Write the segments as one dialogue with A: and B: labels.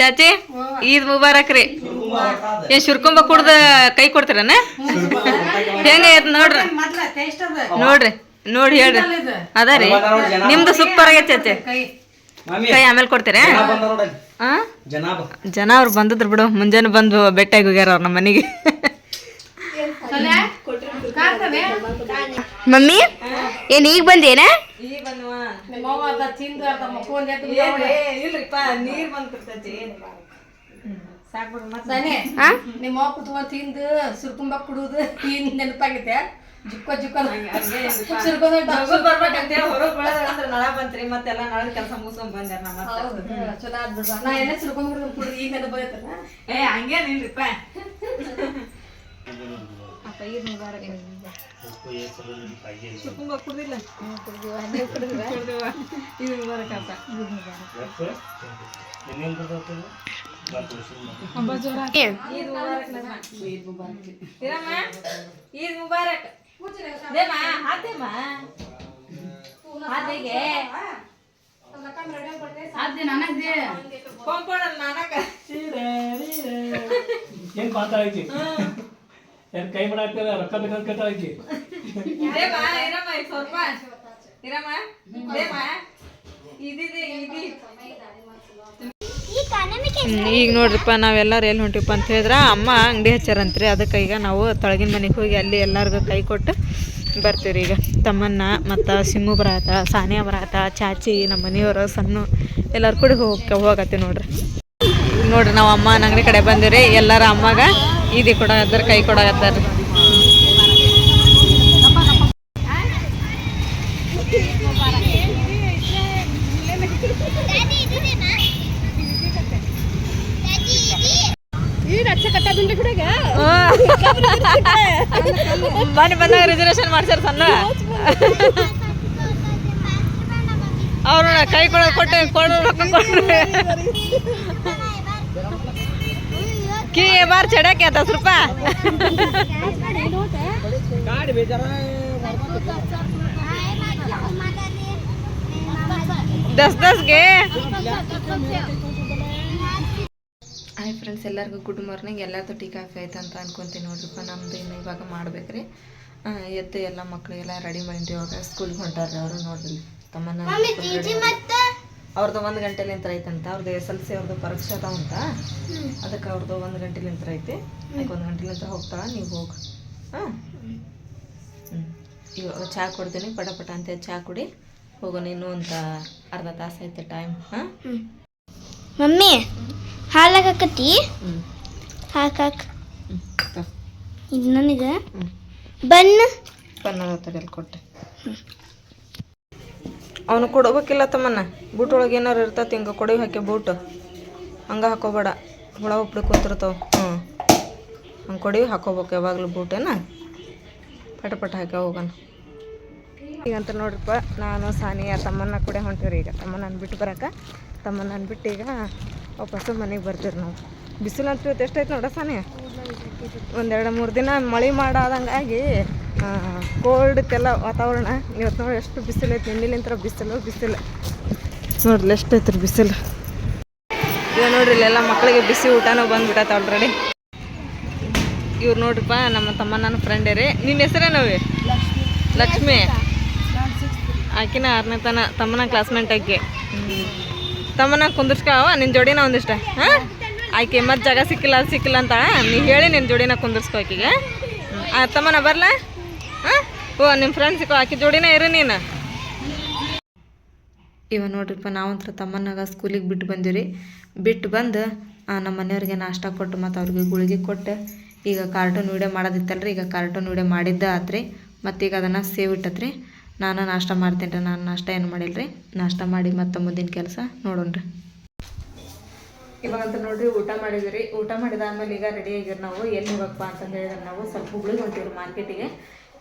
A: ಚಾಚಿ ಈದ್ ಮುಬಾರಕ್ ರೀ. ಏನ್ ಶುರ್ಕೊಂಬ ಕುಡ್ದ ಕೈ ಕೊಡ್ತೀರನ? ಹೆಂಗ ಐತ್ ನೋಡ್ರಿ. ನೋಡ್ರಿ ನೋಡಿ ಹೇಳ್ರಿ.
B: ಅದಾರಿ
A: ಅದ ರೀ. ನಿಮ್ದು ಸೂಪರ್ ಆಗೈತೆ ಚಾಚಿ.
B: ಕೈ
A: ಕೈ ಆಮೇಲೆ ಕೊಡ್ತೀರಾ? ಜನ ಅವ್ರು ಬಂದಿದ್ರು ಬಿಡು ಮುಂಜಾನೆ ಬಂದು ಬೆಟ್ಟಾಗಿ ಹೋಗ್ಯಾರ ಅವ್ರ ನಮ್ಮ ಮನೆಗೆ?
C: ಮಮ್ಮಿ ಏನ್ ಈಗ ಬಂದೇನ?
B: ನಿಮ್ಮ ಅವ್ವ ಅದ ತಿಂದು ಅರ್ಧ ಮಕ್ಕೊಂದ್ ಎದ್ದು
A: ನೀರ್ ಬಂದ್ಬಿಡ್ತೈತಿ.
B: ಸನಿ
C: ಹಾ?
B: ನಿಮ್ಮ ಅವ್ವ ಕುತ್ಕೊಂಡ್ ತಿಂದು ಸುರ್ಕುಂಬ ಕುಡುದು. ಏನ್ ನೆನಪಾಗಿದೆ ಜುಕ್ಕ ಜುಕ್ಕ ಸುರ್ಕೊಂಡ್
A: ಬರ್ಬೇಕಂತ ಹೊರಗ್ ಬೆಳೆದ್ರ ನಳ ಬಂತ್ರಿ ಮತ್ತೆಲ್ಲ ನಳ ಕೆಲಸ ಮುಗಿಸ್ಕೊಂಡ್ ಬಂದ್ಯಾರ ನಮ್ಮ
B: ಚಲೋ ನಾ ಎಲ್ಲ ಸುರ್ಕೊಂಡ್ ಕುಡುದು ಈಗ ನೆನಪು ಬರ್ತಲ್ಲ
A: ಏ ಹಂಗೇನಿಲ್ರಿಪ್ಪ ಈದ್ ಮುಬಾರಕ್ ಶುಕುಂಬ ಕುಡ್ದಿಲ್ಲ ಕುಡ್ದಿವ ಈದ್ ಮುಬಾರಕ್ ಅಪ್ಪ ಈದ್ ಮುಬಾರಕ್. ಇರಮ್ಮ ಈದ್ ಮುಬಾರಕ್ ದೇಮ ಹಾದೇಮ ಹಾದಿಗೆ
B: ಅದೇ ನನಗೆ
A: ಕೊಂಪೋಣಲ್ ನಾನಕ
D: ಏನ್ ಮಾತಾಡೈತಿ ಏನ್ ಕೈ ಮಾಡಾಕ್ತಾರೆ ರೊಕ್ಕ ಬೇಕಂತ
A: ಇರಮ್ಮ ಈಗ ಸ್ವಲ್ಪ. ಇರಮ್ಮ ದೇಮ ಇದಿದೆ ಇದಿ. ಈಗ ನೋಡ್ರಿಪ್ಪ ನಾವೆಲ್ಲರೂ ಎಲ್ಲಿ ಹೊಂಟಿಪ್ಪ ಅಂತ ಹೇಳಿದ್ರೆ ಅಮ್ಮ ಅಂಗಡಿ ಹಚ್ಚಾರಂತ್ರಿ. ಅದಕ್ಕೆ ಈಗ ನಾವು ತೊಳಗಿನ ಮನೆಗೆ ಹೋಗಿ ಅಲ್ಲಿ ಎಲ್ಲರಿಗೂ ಕೈ ಕೊಟ್ಟು ಬರ್ತೀವಿ ಈಗ. ತಮ್ಮನ್ನ ಮತ್ತು ಸಿಮ್ಮು ಬರಾತ ಸಾನಿಯಾ ಬರಾತ ಚಾಚಿ ನಮ್ಮ ಮನೆಯವರು ಸಣ್ಣ ಎಲ್ಲರೂ ಕೂಡ ಹೋಗಿ ಹೋಗತ್ತೆ ನೋಡ್ರಿ. ನೋಡ್ರಿ, ನಾವು ಅಮ್ಮ ಅಂಗಡಿ ಕಡೆ ಬಂದಿರಿ ಎಲ್ಲರ ಅಮ್ಮಗ ಇದು ಕೊಡಾಗತ್ತಾರ ಕೈ ಕೊಡಾಗತ್ತಾರ ಬನ್ನಿ ಬಂದಾಗ ರಿಸರ್ವೇಶನ್ ಮಾಡ್ಸ್ಯಾರ ಸಣ್ಣ. ಅವ್ರು ಕೈ ಕೊಡ ಕೊಟ್ಟು ಕೊಡೋದು ಕೊಡ್ರಿ चढ़ा क्या ಚಡಕ್ಕೆ ದಸ್ दस दस ದಸ್ಗೆ. ಹಾಯ್ ಫ್ರೆಂಡ್ಸ್ ಎಲ್ಲರಿಗೂ ಗುಡ್ ಮಾರ್ನಿಂಗ್. ಎಲ್ಲರದ್ದು ಟೀ ಕಾಫಿ ಆಯ್ತು ಅಂತ ಅನ್ಕೊಂತೀನಿ ನೋಡ್ರಿಪ್ಪ. ನಮ್ದು ಇನ್ನು ಇವಾಗ ಮಾಡ್ಬೇಕ್ರಿ. ಎದ್ದು ಎಲ್ಲ ಮಕ್ಕಳಿಗೆಲ್ಲ ರೆಡಿ ಮಾಡಿದ್ವಿ ಇವಾಗ ಸ್ಕೂಲ್ಗೆ ಹೊಂಟಾರ್ರಿ ಅವರು ನೋಡ್ರಿ. ತಮ್ಮನ್ನ ಅವ್ರದ್ದು ಒಂದು ಗಂಟೆಲಿಂತ ಐತಂತ ಅವ್ರದ್ದು ಎಸ್ ಎಲ್ ಸಿ ಅವ್ರದ್ದು ಪರೀಕ್ಷೆ ಅದಾವಂತ ಅದಕ್ಕೆ ಅವ್ರದ್ದು ಒಂದು ಗಂಟೆಲಿಂತ ಐತಿ. ಅದಕ್ಕೆ ಒಂದು ಗಂಟೆಲಿಂತ ಹೋಗ್ತಾಳೆ ನೀವು ಹೋಗಿ. ಹಾಂ? ಹ್ಞೂ ಇವಾಗ ಚಹಾ ಕೊಡ್ತೀನಿ ಪಟ ಪಟ ಅಂತ ಚಹಾ ಕುಡಿ. ಹೋಗೋಣ ಇನ್ನೂ ಅಂತ ಅರ್ಧ ತಾಸು ಐತೆ ಟೈಮ್ ಹಾಂ?
C: ಮಮ್ಮಿ ಹಾಲಾಕತಿ
A: ಹ್ಞೂ
C: ಹಾಕಿ
A: ಹ್ಞೂ
C: ಇದು ನನಗೆ ಬನ್
A: ಪನ್ನದ ತಡೆಯಲ್ಲಿ ಕೊಟ್ಟೆ. ಅವನು ಕೊಡ್ಬೇಕಿಲ್ಲ ತಮ್ಮನ್ನ. ಬೂಟ್ ಒಳಗೆ ಏನಾರು ಇರ್ತೈತಿ, ಹಿಂಗೆ ಕೊಡಿ ಹಾಕಿ ಬೂಟು. ಹಂಗೆ ಹಾಕೋಬೇಡ. ಹುಳ ಉಪ್ಪಡಿ ಕೂತಿರ್ತಾವ. ಹ್ಞೂ ಹಂಗೆ ಕೊಡಿ ಹಾಕೋಬೇಕು ಯಾವಾಗಲೂ ಬೂಟೇನ. ಪಟ ಪಟ ಹಾಕಿ ಹೋಗೋಣ. ಈಗಂತ ನೋಡ್ರಪ್ಪ, ನಾನು ಸಾನಿಯಾ ತಮ್ಮನ್ನ ಕೂಡ ಹೊಂಟಿವ್ರಿ ಈಗ. ತಮ್ಮನ್ನ ಬಿಟ್ಟು ಬರಕ. ತಮ್ಮನ್ನ ಬಿಟ್ಟು ಈಗ ವಾಪಸ್ಸು ಮನೆಗೆ ಬರ್ತೀವಿ ನಾವು. ಬಿಸಿಲು ಇವತ್ತು ಎಷ್ಟೈತೆ ನೋಡ ಸಾನಿಯ? ಒಂದೆರಡು ಮೂರು ದಿನ ಮಳೆ ಮಾಡಾದಂಗಾಗಿ ಕೋಲ್ಡ್ ಇತ್ತೆಲ್ಲ ವಾತಾವರಣ ಇವತ್ತು ನೋಡಿ ಎಷ್ಟು ಬಿಸಿಲು ಐತೆ ನಿನ್ನೆಲಿಂತ್ರ ಬಿಸಿಲು ಬಿಸಿಲು. ನೋಡ್ರಿ ಎಷ್ಟೈತ್ರಿ ಬಿಸಿಲು. ಇವ ನೋಡ್ರಿ ಇಲ್ಲೆಲ್ಲ ಮಕ್ಕಳಿಗೆ ಬಿಸಿ ಊಟನೂ ಬಂದ್ಬಿಟ್ಟೈತೆ ಆಲ್ರೆಡಿ ಇವ್ರು ನೋಡ್ರಿಪ್ಪ ನಮ್ಮ ತಮ್ಮ ನನ್ನ ಫ್ರೆಂಡೇ ರೀ ನಿನ್ನ ಹೆಸರೇನವೇ ಲಕ್ಷ್ಮಿ. ಆಕಿನ ಆರನೇ ತನ, ತಮ್ಮನ ಕ್ಲಾಸ್ಮೇಟ್ ಆಕೆ. ತಮ್ಮನ ಕುಂದಿರ್ಸ್ಕಾವ ನಿನ್ನ ಜೋಡಿನ ಒಂದಿಷ್ಟ? ಹಾಂ? ಆಕೆ ಮತ್ತೆ ಜಾಗ ಸಿಕ್ಕಿಲ್ಲ ಸಿಕ್ಕಿಲ್ಲ ಅಂತ, ನೀ ಹೇಳಿ ನಿನ್ನ ಜೋಡಿನ ಕುಂದಿರ್ಸ್ಕೊ ಆಕಿಗೆ. ತಮ್ಮನ ಬರಲ? ಓ ನಿಮ್ಮ ಫ್ರೆಂಡ್ಸ್ ಆಕೆ ಜೋಡಿನೇ ಇರು ನೀನು. ಇವ ನೋಡ್ರಿಪ್ಪ ನಾವಂತರ ತಮ್ಮನಾಗ ಸ್ಕೂಲಿಗೆ ಬಿಟ್ಟು ಬಂದಿವ್ರಿ. ಬಿಟ್ಟು ಬಂದು ಆ, ನಮ್ಮ ಮನೆಯವ್ರಿಗೆ ನಾಷ್ಟ ಕೊಟ್ಟು ಮತ್ತು ಅವ್ರಿಗೆ ಗುಳಿಗೆ ಕೊಟ್ಟು ಈಗ ಕಾರ್ಟೂನ್ ವೀಡಿಯೋ ಮಾಡೋದಿತ್ತಲ್ರಿ ಈಗ ಕಾರ್ಟೂನ್ ವೀಡಿಯೋ ಮಾಡಿದ್ದ ಆತ್ರಿ. ಮತ್ತು ಈಗ ಅದನ್ನು ಸೇವ್ ಇಟ್ಟತ್ರಿ. ನಾನು ನಾಷ್ಟ ಮಾಡ್ತೀನಿ ರೀ ನಾನು ನಾಷ್ಟ ಏನು ಮಾಡಿಲ್ಲ ರೀ ನಾಷ್ಟ ಮಾಡಿ ಮತ್ತೆ ಮುಂದಿನ ಕೆಲಸ ನೋಡೋಣ ರೀ ಇವಾಗಂತ ನೋಡ್ರಿ ಊಟ ಮಾಡಿದ್ರಿ. ಊಟ ಮಾಡಿದ ಆಮೇಲೆ ಈಗ ರೆಡಿ ಆಗಿರಿ ನಾವು. ಎಲ್ಲಿ ಹೋಗಪ್ಪ ಅಂತಂದು ಹೇಳಿದ್ರೆ ನಾವು ಸ್ವಲ್ಪ ಹುಬ್ಳಿಗೆ ಹೊಂಟಿವ್ರಿ ಮಾರ್ಕೆಟಿಗೆ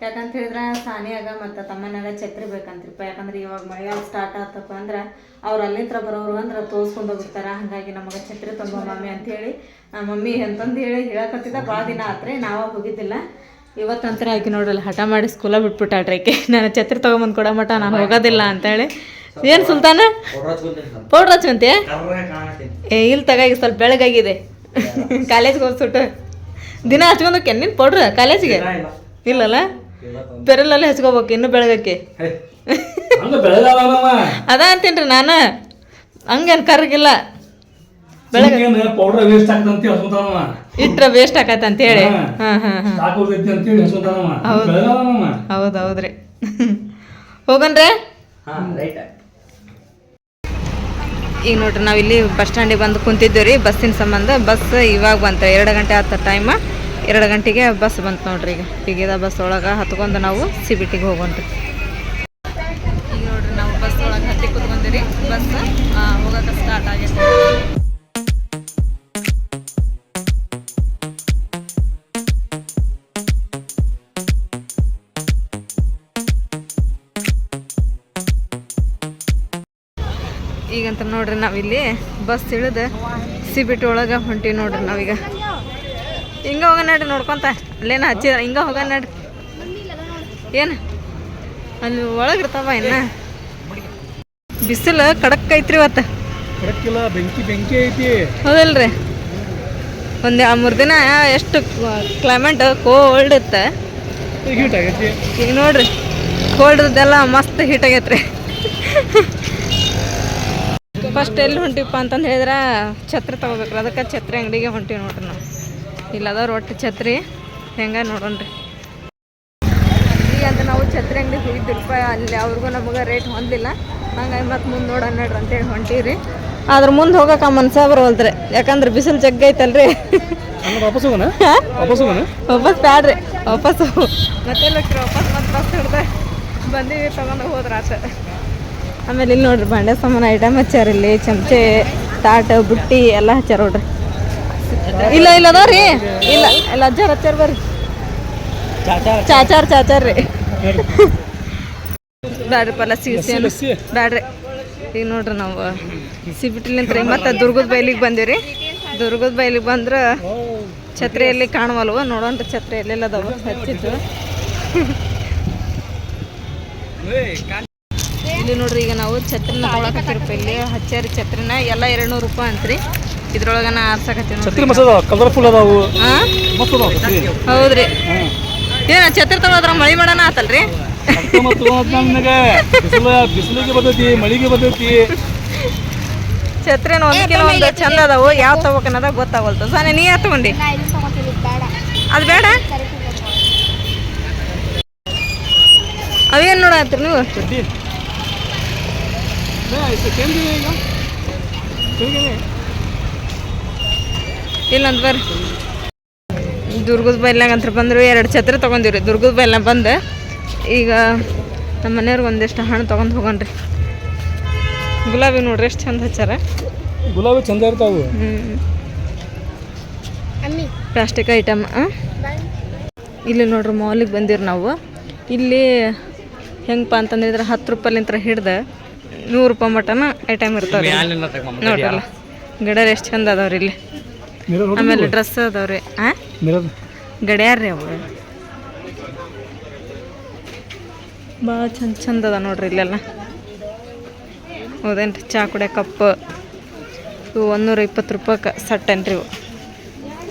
A: ಯಾಕಂತ ಹೇಳಿದ್ರೆ ಸಾನಿಯಾಗ ಮತ್ತು ತಮ್ಮನಾಗ ಛತ್ರಿ ಬೇಕಂತ್ರಿಪ್ಪ. ಯಾಕಂದ್ರೆ ಇವಾಗ ಮಳೆಗಾಲ ಸ್ಟಾರ್ಟ್ ಆತಪ್ಪ ಅಂದ್ರೆ ಅವ್ರು ಅಲ್ಲಿಂತ್ರ ಬರೋರು ಅಂದ್ರೆ ತೋರಿಸ್ಕೊಂಡು ಹೋಗಿರ್ತಾರ. ಹಾಗಾಗಿ ನಮಗೆ ಛತ್ರಿ ತುಂಬ ಮಮ್ಮಿ ಅಂತೇಳಿ ಆ ಮಮ್ಮಿ ಅಂತಂದು ಹೇಳಿ ಹೇಳಕತ್ತಿದ್ದ. ಭಾಳ ದಿನ ಆತ್ರಿ ನಾವ ಹೋಗಿದ್ದಿಲ್ಲ. ಇವತ್ತಂತರ ಆಕೆ ನೋಡಲ್ಲ ಹಠ ಮಾಡಿ ಸ್ಕೂಲ ಬಿಟ್ಬಿಟ್ಟಾಳ್ರಿ ಆಕೆ. ನಾನು ಛತ್ರಿ ತೊಗೊಂಬಂದು ಕೊಡೋ ಮಟ ನಾನು ಹೋಗೋದಿಲ್ಲ ಅಂತೇಳಿ. ಏನು ಸುಲ್ತಾನ? ಪೌಡ್ರ್ ಹಚ್ಕೊಂತೆ ಏ ಇಲ್ಲಿ ತಗಾಗಿ ಸ್ವಲ್ಪ ಬೆಳಗಾಗಿದೆ. ಕಾಲೇಜ್ಗೆ ಹೋಗ್ಸ್ಬಿಟ್ಟು ದಿನ ಹಚ್ಕೊಂಡು ಕೆನ್ನಿನ ಪೌಡ್ರ್ ಕಾಲೇಜಿಗೆ? ಇಲ್ಲಲ್ಲ? ಬೆರಲಲ್ಲಿ ಹಚ್ಕೋಬೇಕು ಇನ್ನು ಬೆಳಗಕ್ಕೆ. ಅದ ಅಂತೀನಿ ನಾನು. ಹಂಗೇನು ಕರ್ಗಿಲ್ಲ.
D: ಪೌಡರ್ ವೇಸ್ಟ್ ಆಗ್ತಂತ ಹಸ್ಕೊಂತಾನವ
A: ಹೇಳಿ ವೇಸ್ಟ್ ಆಕತ್ತೆ ಅಂತೇಳಿ
D: ಹಾ.
A: ಹಾಂ ಹಾಂ ಹಾಂ.
D: ಸಾಕು ಹೋಗೈತಿ ಅಂತೇಳಿ ಹಸ್ಕೊಂತಾನವ
A: ಹೌದು. ಹೌದ್ರಿ ಹೋಗನ್ರೆ. ಈಗ ನೋಡ್ರಿ ನಾವು ಇಲ್ಲಿ ಬಸ್ ಸ್ಟ್ಯಾಂಡಿಗೆ ಬಂದು ಕುಂತಿದ್ದೀವಿ ರೀ ಬಸ್ಸಿನ ಸಂಬಂಧ. ಬಸ್ ಇವಾಗ ಬಂತ ಎರಡು ಗಂಟೆ ಆತ ಟೈಮ್ ಎರಡು ಗಂಟೆಗೆ ಬಸ್ ಬಂತು ನೋಡ್ರಿ ಈಗ. ಬಿಗಿದ ಬಸ್ ಒಳಗೆ ಹತ್ಕೊಂಡು ನಾವು ಸಿ ಬಿ ಟಿಗೆ ಹೋಗೋಣ್ರಿ. ಈಗ ನೋಡ್ರಿ ನಾವು ಬಸ್ ಒಳಗೆ ಹತ್ತಿ ಕುತ್ಕೊಂಡಿರಿ ಬಸ್ ಹೋಗಕ್ಕೆ ಸ್ಟಾರ್ಟ್ ಆಗೈತೆ. ಈಗಂತ ನೋಡ್ರಿ ನಾವಿಲ್ಲಿ ಬಸ್ ಇಳಿದು ಸಿ ಬಿ ಟಿ ಒಳಗೆ ಹೊಂಟೀವಿ ನೋಡ್ರಿ ನಾವೀಗ. ಹಿಂಗೆ ಹೋಗ ನಡ್ರಿ ನೋಡ್ಕೊಂತ. ಅಲ್ಲೇನ ಹಚ್ಚಿ ಹಿಂಗೆ ಹೋಗ ನಡ್ರಿ. ಏನು? ಅಲ್ಲಿ ಒಳಗಿರ್ತಾವ ಇನ್ನ. ಬಿಸಿಲು ಕಡಕ್ ಐತ್ರಿ ಇವತ್ತು.
D: ಬೆಂಕಿ ಬೆಂಕಿ ಐತಿ.
A: ಹೌದಲ್ರಿ. ಒಂದು ಮೂರು ದಿನ ಎಷ್ಟು ಕ್ಲೈಮೇಟ್ ಕೋಲ್ಡ್ ಇತ್ತ. ಈಗ ನೋಡ್ರಿ ಕೋಲ್ಡ್ದೆಲ್ಲ ಮಸ್ತ್ ಹೀಟ್ ಆಗೈತ್ರಿ. ಫಸ್ಟ್ ಎಲ್ಲಿ ಹೊಂಟಿವಪ್ಪ ಅಂತಂದು ಹೇಳಿದ್ರೆ ಛತ್ರಿ ತಗೋಬೇಕ್ರಿ. ಅದಕ್ಕೆ ಛತ್ರಿ ಅಂಗಡಿಗೆ ಹೊಂಟಿವಿ ನೋಡ್ರಿ ನಾವು. ಇಲ್ಲದವ್ರು ಒಟ್ಟು ಛತ್ರಿ ಹೆಂಗೆ ನೋಡೋಣ್ರಿ. ಈಗ ಅಂತ ನಾವು ಛತ್ರಿ ಅಂಗಡಿ ಹೋಗಿದ್ದು ರೂಪಾಯಿ ಅಲ್ಲಿ ಅವ್ರಿಗೂ ನಮಗೆ ರೇಟ್ ಹೊಂದಿಲ್ಲ. ಹಂಗಾಗಿ ಮತ್ತೆ ಮುಂದೆ ನೋಡೋಣ ನೋಡ್ರಿ ಅಂತೇಳಿ ಹೊಂಟೀವಿ ಆದ್ರೆ ಮುಂದೆ ಹೋಗಕ್ಕೆ ಮನ್ಸ ಬರವಲ್ದ್ರಿ. ಯಾಕಂದ್ರೆ ಬಿಸಿಲು ಜಗ್ಗ ಐತಲ್ರಿ.
D: ವಾಪಸ್
A: ಬ್ಯಾಡ್ರಿ. ವಾಪಸ್ ಮತ್ತೆ ವಾಪಸ್ ಮತ್ತೆ ಬಸ್ ಹಿಡ್ದೆ ಬಂದೀವಿ ತಗೊಂಡು ಹೋದ್ರ ಆತ. ಆಮೇಲೆ ಇಲ್ಲಿ ನೋಡ್ರಿ ಬಾಂಡೆ ಸಾಮಾನು ಐಟಮ್ ಹಚ್ಚಾರ ಇಲ್ಲಿ ಚಮಚೆ ತಾಟ ಬುಟ್ಟಿ ಎಲ್ಲ ಹಚ್ಚಾರ ನೋಡ್ರಿ. ಇಲ್ಲ ಇಲ್ಲ ಅದಾವ್ರಿ ಇಲ್ಲ ಇಲ್ಲ ಅಜ್ಜಾರ್ ಅಜ್ಜಾರ ಬರ್ರಿ. ಚಾಚಾರ್ ಚಾಚಾರ್ ರೀ. ಬ್ಯಾಡ್ರಿ ಪಲ್ಲ ಸಿಗಿಸಿ. ಬ್ಯಾಡ್ರಿ. ಈಗ ನೋಡ್ರಿ ನಾವು ಸಿಬಿಟಿಲಿಂತ ರೀ. ಮತ್ತೆ ದುರ್ಗದ ಬೈಲಿಗೆ ಬಂದೀವಿ ರೀ ದುರ್ಗದ ಬೈಲಿಗೆ ಬಂದ್ರೆ ಛತ್ರಿಯಲ್ಲಿ ಕಾಣುವಲ್ವ? ನೋಡೋಣ ಛತ್ರಿ ಎಲ್ಲೆಲ್ಲ ಅದಾವ. ಹಚ್ಚಿದ್ದು. ಇಲ್ಲಿ ನೋಡ್ರಿ ಈಗ ನಾವು ಛತ್ರಿನ ತೊಗೊಳಕತ್ತಿರಪ್ಪ ಇಲ್ಲಿ. ಹಚ್ಚಾರಿ ಛತ್ರಿನ. ಎಲ್ಲ ಎರಡು ನೂರು ರೂಪಾಯಿ ಅಂತ್ರಿ. ಇದ್ರೊಳಗೆ ನಾ ಆರ್ಸಕತ್ತೀನಿ
D: ಛತ್ರಿ
A: ನೋಡ್ರಿ
D: ಕಲರ್ಫುಲ್ ಅದಾವು.
A: ಹಾಂ
D: ಮಸ್ತ್ ಅದಾವ ಛತ್ರಿ.
A: ಹೌದ್ರಿ. ಏನ ಛತ್ರಿ ತಗೊಳದ್ರ ಮಳಿ ಮಾಡೋಣ ಆತಲ್ರಿ?
D: ನನಗೆ ಬಿಸಿಲು ಬಿಸಿಲಿಗೆ ಬರ್ತೈತಿ ಮಳಿಗೆ ಬರ್ತೈತಿ.
A: ಛತ್ರಿನ ಒಂದಕ್ಕಿಂತ ಒಂದು ಚಂದ ಅದಾವು. ಯಾವ ತಗೋಕನ್ನದ ಗೊತ್ತಾಗಲ್ತು. ಸಾನೆ ನೀ ತಗೊಂಡಿ? ಅದು ಬೇಡ? ಅವೇನು ನೋಡತ್ರಿ ನೀವು?
D: ಚಡ್ಡಿ
A: ಇಲ್ಲಂತ ಬರ್ರಿ. ದುರ್ಗದ ಬೈಲ್ನಾಗ ಅಂತ ಬಂದರು ಎರಡು ಛತ್ರಿ ತೊಗೊಂಡಿವ್ರಿ. ದುರ್ಗದ ಬೈಲ್ನಾಗ ಬಂದು ಈಗ ನಮ್ಮ ಮನೆಯವ್ರಿಗೆ ಒಂದಿಷ್ಟು ಹಣ್ಣು ತೊಗೊಂಡು ಹೋಗೋಣ್ರಿ. ಗುಲಾಬಿ ನೋಡ್ರಿ ಎಷ್ಟು ಚಂದ ಹಚ್ಚಾರ.
D: ಗುಲಾಬಿ ಚಂದ ಇರ್ತಾವೆ.
A: ಹ್ಞೂ ಪ್ಲಾಸ್ಟಿಕ್ ಐಟಮ್ ಇಲ್ಲಿ ನೋಡ್ರಿ ಮಾಲಿಗೆ ಬಂದಿರಿ ನಾವು. ಇಲ್ಲಿ ಹೆಂಗಪ್ಪ ಅಂತಂದಿದ್ರೆ ಹತ್ತು ರೂಪಾಯಿಲಿಂತ್ರ ಹಿಡ್ದು ನೂರು ರೂಪಾಯಿ ಮಟನ ಐಟಮ್ ಇರ್ತಾವೆ ನೋಡ್ರಲ್ಲ. ಗಿಡ ಎಷ್ಟು ಚಂದ ಅದಾವ್ರಿ ಇಲ್ಲಿ. ಆಮೇಲೆ ಡ್ರೆಸ್ ಅದಾವ್ರಿ. ಹಾಂ
D: ಗಡಿಯಾರ
A: ಗಡ್ಯಾರ ರೀ ಅವು ಭಾಳ ಚಂದ ಚಂದ ಅದ ನೋಡ್ರಿ ಇಲ್ಲೆಲ್ಲ. ಹೌದೇನ್ರಿ ಚಾ ಕುಡಿಯೋ ಕಪ್. ಇವು ಒಂದೂರ ಇಪ್ಪತ್ತು ರೂಪಾಯಿ ಸಟ್ ಏನ್ರಿ ಇವು.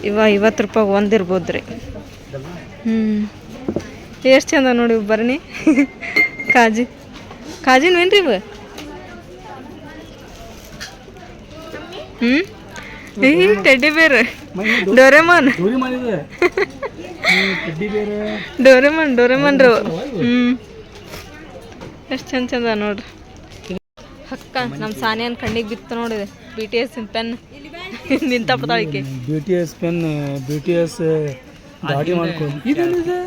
A: ಇವ ಐವತ್ತು ರೂಪಾಯಿ ಒಂದಿರ್ಬೋದು ರೀ ಹ್ಞೂ ಎಷ್ಟು ಚಂದ ನೋಡಿ ಇವು ಬರ್ರಿ ಕಾಜಿ. ಕಾಜಿನ ರೀ ಇವು? ಹ್ಞೂ ಈ ಟೆಡ್ಡಿ ಬೇರ್ ಡೋರೆಮನ್ ಡೋರೆಮನ್ ಡೋರೆಮನ್ ರೀ. ಹ್ಞೂ ಎಷ್ಟು ಚಂದ ಚಂದ ನೋಡ್ರಿ. ಹಕ್ಕ ನಮ್ಮ ಸಾನಿಯನ್ ಕಣ್ಣಿಗೆ ಬಿತ್ತು ನೋಡಿದೆ. B T S pen. ನಿಂತ ಪಡ್ತಾಳಿಕೆ
D: B T S pen B T S ಗಾಡಿ ಮಾಡ್ಕೊಂಡು ಇದೇನಿದೆ?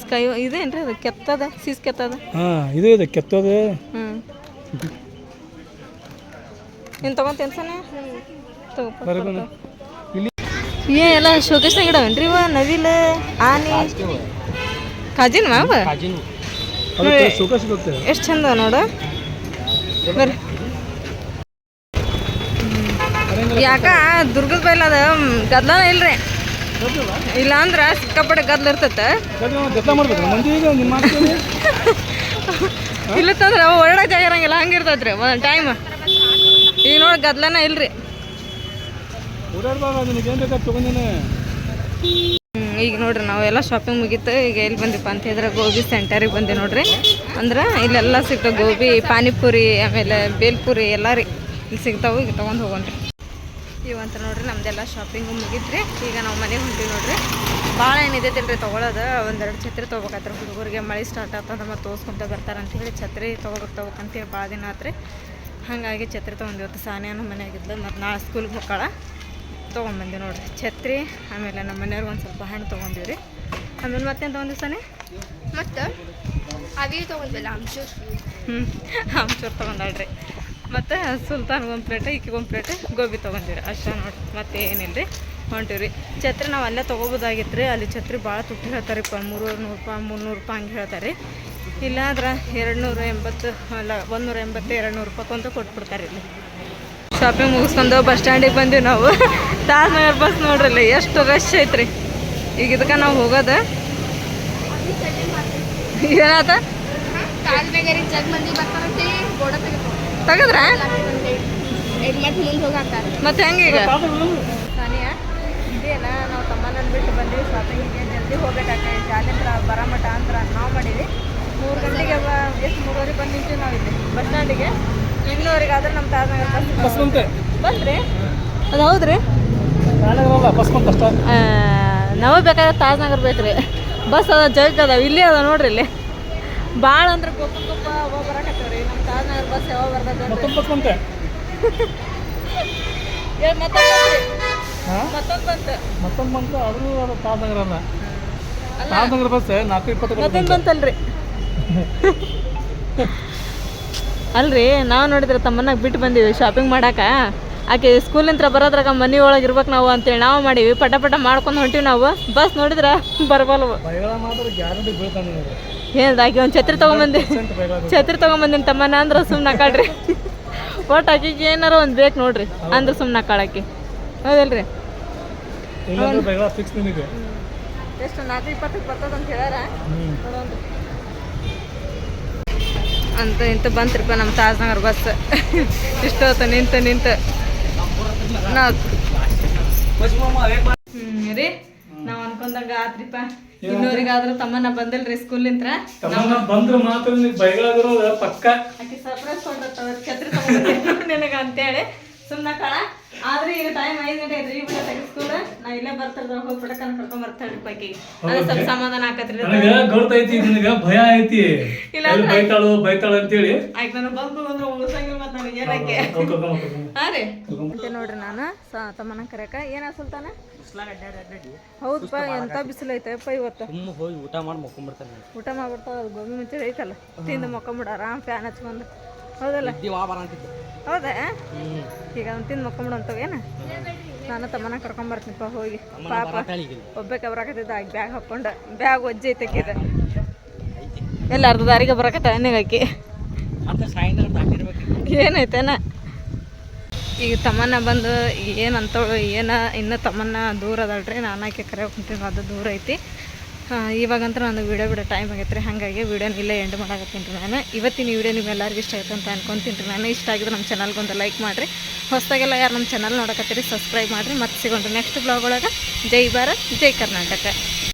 A: ಸ್ಕೈ ಇದೇನ್ರಿ ಅದು? ಕೆತ್ತದ? ಸೀಸ್ ಕೆತ್ತದ?
D: ಹಾಂ ಇದು ಇದೆ ಕೆತ್ತದ.
A: ಹ್ಞೂ ನೀನು ತಗೊಂತೇನು ಸನ
D: ಇಲ್ಲಿ
A: ಏ ಎಲ್ಲ ಶೋಕೇಶ್ನಾಗ ಇಡವೇನ್ರಿ ಇವ? ನವಿಲ್ ಆನೆ? ಕಾಜಿನ ಮಾವ ಎಷ್ಟು ಚಂದ ನೋಡು. ಬರ್ರಿ. ಯಾಕ? ದುರ್ಗದ ಬೈಲ್ ಅದ. ಗದ್ಲ ಇಲ್ರಿ. ಇಲ್ಲ ಅಂದ್ರ ಸಿಕ್ಕಾಪಟ್ಟೆ ಗದ್ಲ ಇರ್ತೈತೆ? ಇಲ್ಲತ್ತಂದ್ರೆ ಅವ ಓಡಾಡಕ್ ಜಾಗ ಇರಂಗಿಲ್ಲ. ಹಂಗಿರ್ತೈತ್ರಿ ಒಂದ್ ಟೈಮ್ ಈಗ ನೋಡಿ ಗದ್ಲನ ಇಲ್ರಿ. ಈಗ ನೋಡ್ರಿ ನಾವೆಲ್ಲ ಶಾಪಿಂಗ್ ಮುಗೀತು. ಈಗ ಎಲ್ಲಿ ಬಂದಿಪ್ಪ ಅಂತ ಹೇಳಿದ್ರೆ ಗೋಬಿ ಸೆಂಟರಿಗೆ ಬಂದೆ ನೋಡ್ರಿ. ಅಂದ್ರೆ ಇಲ್ಲೆಲ್ಲ ಸಿಗ್ತಾವೆ ಗೋಬಿ, ಪಾನಿಪುರಿ, ಆಮೇಲೆ ಬೇಲ್ಪುರಿ ಎಲ್ಲ ರೀ. ಇಲ್ಲಿ ಸಿಗ್ತಾವೆ, ಈಗ ತೊಗೊಂಡು ಹೋಗೋಣ್ರಿ. ಇವಂತ ನೋಡ್ರಿ ನಮ್ದೆಲ್ಲ ಶಾಪಿಂಗು ಮುಗಿದ್ರಿ ಈಗ ನಾವು ಮನೆಗೆ ಹೊಂಟಿವಿ ನೋಡ್ರಿ. ಭಾಳ ಏನಿದೈತಿಲ್ರಿ ತೊಗೊಳೋದು. ಒಂದೆರಡು ಛತ್ರಿ ತೊಗೋಬೇಕಾದ್ರೆ ಹುಡುಗರಿಗೆ ಮಳೆ ಸ್ಟಾರ್ಟ್ ಆಗ್ತದ ಮತ್ತು ತೋರಿಸ್ಕೊಂತ ಬರ್ತಾರೆ ಅಂತೇಳಿ ಛತ್ರಿ ತೊಗೋಬೇಕು ಹೇಳಿ ಭಾಳ ದಿನ ಆತ್ರಿ. ಹಾಗಾಗಿ ಛತ್ರಿ ತೊಗೊಂಡು ಇವತ್ತು ನಮ್ಮ ಮನೆಯಾಗಿದ್ಲು ಮತ್ತು ನಾಳೆ ಸ್ಕೂಲ್ಗೆ ಹೋಗಾಳ ತೊಗೊಂಬಂದಿ ನೋಡಿರಿ. ಛತ್ರಿ ಆಮೇಲೆ ನಮ್ಮ ಮನೆಯವ್ರಿಗೆ ಒಂದು ಸ್ವಲ್ಪ ಹಣ್ಣು ತೊಗೊಂಡಿವ್ರಿ ಆಮೇಲೆ ಮತ್ತೇನು ತೊಗೊಂಡಿವಿ ಸಾನೆ
C: ಮತ್ತು ಅವಿ ತೊಗೊಂಡಿಲ್ಲ ಅಂಶೂರ್.
A: ಹ್ಞೂ ಅಂಶೂರ್ ತೊಗೊಂಡಾಳ್ರಿ. ಮತ್ತು ಸುಲ್ತಾನ್ ಒಂದು ಪ್ಲೇಟ್ ಈಕಿಗೆ ಒಂದು ಪ್ಲೇಟ್ ಗೋಬಿ ತೊಗೊಂಡಿರಿ ಅಷ್ಟೇ ನೋಡಿ ಮತ್ತೆ ಏನಿಲ್ಲ ರೀ. ಹೊಂಟಿವ್ರಿ ಛತ್ರಿ ನಾವು ಅಲ್ಲೇ ತೊಗೋಬೋದಾಗಿತ್ತು ರೀ. ಅಲ್ಲಿ ಛತ್ರಿ ಭಾಳ ತುಟ್ಟಿ ಹೇಳ್ತಾರೆ ರೀ. ಮೂರು ನೂರು ರೂಪಾಯಿ ಮುನ್ನೂರು ರೂಪಾಯಿ ಹಂಗೆ ಹೇಳ್ತಾರೆ ಇಲ್ಲಾದ್ರೆ ಎರಡು ನೂರ ಎಂಬತ್ತು ಅಲ್ಲ ಒಂದು ನೂರ ಎಂಬತ್ತು ಎರಡು ನೂರು ರೂಪಾಯಿ ಅಂತ ಕೊಟ್ಬಿಡ್ತಾರೆ ಇಲ್ಲಿ. ಶಾಪಿಂಗ್ ಮುಗಿಸ್ಕೊಂಡು ಬಸ್ ಸ್ಟ್ಯಾಂಡಿಗೆ ಬಂದೀವಿ ನಾವು. ತಾಜ್ನಗರ್ ಬಸ್ ನೋಡ್ರಿ ಇಲ್ಲಿ ಎಷ್ಟು ರಶ್ ಐತ್ರಿ. ಈಗ ಇದಕ್ಕೆ ನಾವು ಹೋಗೋದು. ಏನಾತ? ತೆಗದ್ರ?
C: ಈಗ ಮತ್ತೆ
A: ಹೆಂಗೀಗ ಸಾನಿಯಾ ಇದೇನ ನಾವು ತಮ್ಮನ ಬಿಟ್ಟು ಬಂದೀವಿ ಶಾಪಿಂಗಿಗೆ ಜಲ್ದಿ ಹೋಗ್ಬೇಕಾಗ್ತದೆ ಬರ ಬರಮಟ ಅಂತ ನಾವು ಮಾಡೀವಿ ಮೂರು ಗಂಟೆಗೆ ಎಷ್ಟು ಮೂರುವರೆ ಬಂದು ನಿಂತೀವಿ ನಾವು ಇಲ್ಲಿ ಬಸ್ ಸ್ಟ್ಯಾಂಡಿಗೆ. ಇನ್ನೂವರೆಗಾದ್ರೆ ನಮ್ಮ ತಾಜ್ನಗರ್ ಬಸ್
D: ಬಂತೆ?
A: ಬಂದ್ರಿ? ಅದು ಹೌದ್ರಿ?
D: ಬಸ್ ಬಂತ
A: ನಾವು ಬೇಕಾದ್ರೆ ತಾಜ್ನಗರ್ ಬೇಕ್ರಿ. ಬಸ್ ಅದ ಜಗ್ ಅದಾವ ಇಲ್ಲಿ ಅದ ನೋಡ್ರಿ ಇಲ್ಲಿ. ಭಾಳ ಅಂದ್ರೆ ಗೊಪ್ಪ ಗೊಪ್ಪ ಅವ ಬರಕತ್ತವ್ರಿ. ನಮ್ಮ ತಾಜ್ನಗರ್ ಬಸ್ ಯಾವಾಗ ಬರ್ತದೆ
D: ಮತ್ತೊಂದು ಬಂತೆ?
A: ಮತ್ತೊಂದು ಬಂತು.
D: ಅದು ತಾಜ್ನಗರ ಅಲ್ಲ. ತಾಜ್ನಗರ ಬಸ್ ನಾಲ್ಕು ಇಪ್ಪತ್ತು
A: ಮತ್ತೊಂದು ಬಂತಲ್ರಿ. ಅಲ್ರಿ ನಾವು ನೋಡಿದ್ರೆ ತಮ್ಮನ್ನ ಬಿಟ್ಟು ಬಂದೀವಿ ಶಾಪಿಂಗ್ ಮಾಡಾಕ. ಆಕೆ ಸ್ಕೂಲಿಂದ ಬರೋದ್ರಾಗ ಮನೆ ಒಳಗೆ ಇರ್ಬೇಕು ನಾವು ಅಂತೇಳಿ ನಾವು ಮಾಡೀವಿ ಪಟ ಪಟ ಮಾಡ್ಕೊಂಡು ಹೊಂಟೀವಿ ನಾವು. ಬಸ್ ನೋಡಿದ್ರೆ ಬರಬಲ್ವು
D: ಏನದ ಮಾತ್ರ ಗ್ಯಾರಂಟಿ ಬೀಳ್ತಾನೆ ನಿನಗೆ
A: ಹೇಳ್ದ ಆಕೆ ಒಂದು ಛತ್ರಿ ತೊಗೊಂಬಂದಿ. ಛತ್ರಿ ತೊಗೊಂಬಂದಿನಿ ತಮ್ಮನ ಅಂದ್ರೆ ಸುಮ್ಮನೆ ಕಾಡ್ರಿ ಒಟ್ಟು ಆಕೆಗೆ ಏನಾರ ಒಂದು ಬೇಕು ನೋಡ್ರಿ ಅಂದ್ರೆ ಸುಮ್ಮನೆ ಕಾಳಾಕಿ ಹೌದಲ್ರಿ? ಎಷ್ಟು ನಾಲ್ಕು ಇಪ್ಪತ್ತಕ್ಕೆ ಬರ್ತದಂತ ಹೇಳ್ಯಾರ. ಅಂತ ಇಂತ ಬಂತ್ರಿಪ್ಪ ನಮ್ಮ ತಾಜ್ನಗರ್ ಬಸ್. ಇಷ್ಟೊತ್ತ ನಿಂತ ನಿಂತ. ರೀ ನಾವ್ ಅನ್ಕೊಂಡಂಗ ಆತ್ರಿಪ್ಪ. ಇನ್ನೋರಿಗಾದ್ರೂ ತಮ್ಮನ ಬಂದಿಲ್ರಿ ಸ್ಕೂಲ್
D: ನಿಂತ್ರ ಬಂದ್ರ ಮಾತ್ರ ಪಕ್ಕ.
A: ಸರ್ಪ್ರೈಸ್ ಕೊಟ್ಟಿರ್ತಾವ ಛತ್ರಿ ತಗೊಂಡು ನಿನಗ ಅಂತೇಳಿ ಸುಮ್ಮನೆ ಕಳ. ಆದ್ರೆ ಈಗ ಟೈಮ್ ಐದು ಗಂಟೆ ಐತ್ರಿ ಬಿಡ ತೆಗಿಸ್ಕೂಲ ನಾ ಇಲ್ಲೇ ಬರ್ತಾರ ಹೋಗಿ ಬಿಡಕನ್ ಕರ್ಕೊಂಡ್ ಬರ್ತಾಳ್ರಿ ಪೈಕಿ ಅದೇ ಸ್ವಲ್ಪ ಸಮಾಧಾನ ಆಕತ್ರಿ
D: ನನಗೆ ಗೊತ್ತೈತಿ ನಿನಗೆ ಭಯ ಐತಿ.
A: ಇಲ್ಲ
D: ಬೈತಾಳು ಬೈತಾಳು ಅಂತೇಳಿ.
A: ಆಯ್ತು ನಾನು ಬಂದು ಅಂದ್ರೆ ಉಳಿಸಂಗಿಲ್ಲ ಮತ್ತೆ ನನಗೆ ಏನಕ್ಕೆ. ಹಾ ರೀ. ಮತ್ತೆ ನೋಡ್ರಿ ನಾನು ಸ ತಮ್ಮನ ಕರೆಯಕ ಏನ ಸುಲ್ತಾನ ಹೌದಪ್ಪ ಎಂತ ಬಿಸಿಲು ಐತಪ್ಪ ಇವತ್ತು?
E: ಹೋಗಿ ಊಟ ಮಾಡಿ ಮಕ್ಕೊಂಡ್ಬಿಡ್ತಾನೆ
A: ಊಟ ಮಾಡ್ಬಿಡ್ತಾವ ಅದು ಗೋಬಿ ಮುಂಚೆ ಐತಲ್ಲ ತಿಂದು ಮಕ್ಕೊಂಬಿಡ ಆರಾಮ್ ಫ್ಯಾನ್ ಹಚ್ಕೊಂಡು. ಹೌದಲ್ಲ? ಹೌದಾ? ಈಗ ಅವ್ನು ತಿಂದು ಮಕ್ಕೊಂಬಿಡು ಅಂತವೇನ ನಾನು ತಮ್ಮನ ಕರ್ಕೊಂಬರ್ತೀನಿಪ್ಪ ಹೋಗಿ. ಪಾಪ ಒಬ್ಬಕ್ಕೆ ಬರಕತ್ತಿದ್ದ ಆಗ ಬ್ಯಾಗ್ ಹಾಕ್ಕೊಂಡು ಬ್ಯಾಗ್ ಒಜ್ಜೆ ಐತಕ್ಕಿದ ಎಲ್ಲ ಅರ್ಧ ದಾರಿಗೆ ಬರಾಕತ್ತ
E: ದಾಟಿರ್ಬೇಕು
A: ಏನೈತೇನ ಈಗ ತಮ್ಮನ್ನ ಬಂದು ಏನಂತವಳು ಏನ ಇನ್ನು ತಮ್ಮನ್ನ ದೂರ ಅದಲ್ರಿ ನಾನು ಆಕೆ ಕರೆ ಕುಂತೀನಿ ಅದು ದೂರ ಐತಿ. ಇವಾಗಂತ ನಾನು ವೀಡಿಯೋ ಬಿಡೋ ಟೈಮ್ ಆಗೈತೆ ರೀ ಹಾಗಾಗಿ ವೀಡಿಯೋನ ಇಲ್ಲೇ ಎಂಡ್ ಮಾಡಾಕತ್ತೀನಿ ನಾನು. ಇವತ್ತಿನ ವಿಡಿಯೋ ನಿಮ್ಮೆಲ್ಲರಿಗೂ ಇಷ್ಟ ಆಯ್ತು ಅಂತ ಅನ್ಕೊತೀನಿ ನಾನು. ಇಷ್ಟ ಆಗಿದ್ರೆ ನಮ್ಮ ಚಾನಲ್ಗೆ ಒಂದು ಲೈಕ್ ಮಾಡಿರಿ. ಹೊಸದಾಗೆಲ್ಲ ಯಾರು ನಮ್ಮ ಚಾನಲ್ ನೋಡಕತ್ತೀರಿ ಸಬ್ಸ್ಕ್ರೈಬ್ ಮಾಡಿರಿ. ಮತ್ತೆ ಸಿಗೋಣ್ರಿ ನೆಕ್ಸ್ಟ್ ಬ್ಲಾಗ್ ಒಳಗೆ. ಜೈ ಭಾರತ್, ಜೈ ಕರ್ನಾಟಕ.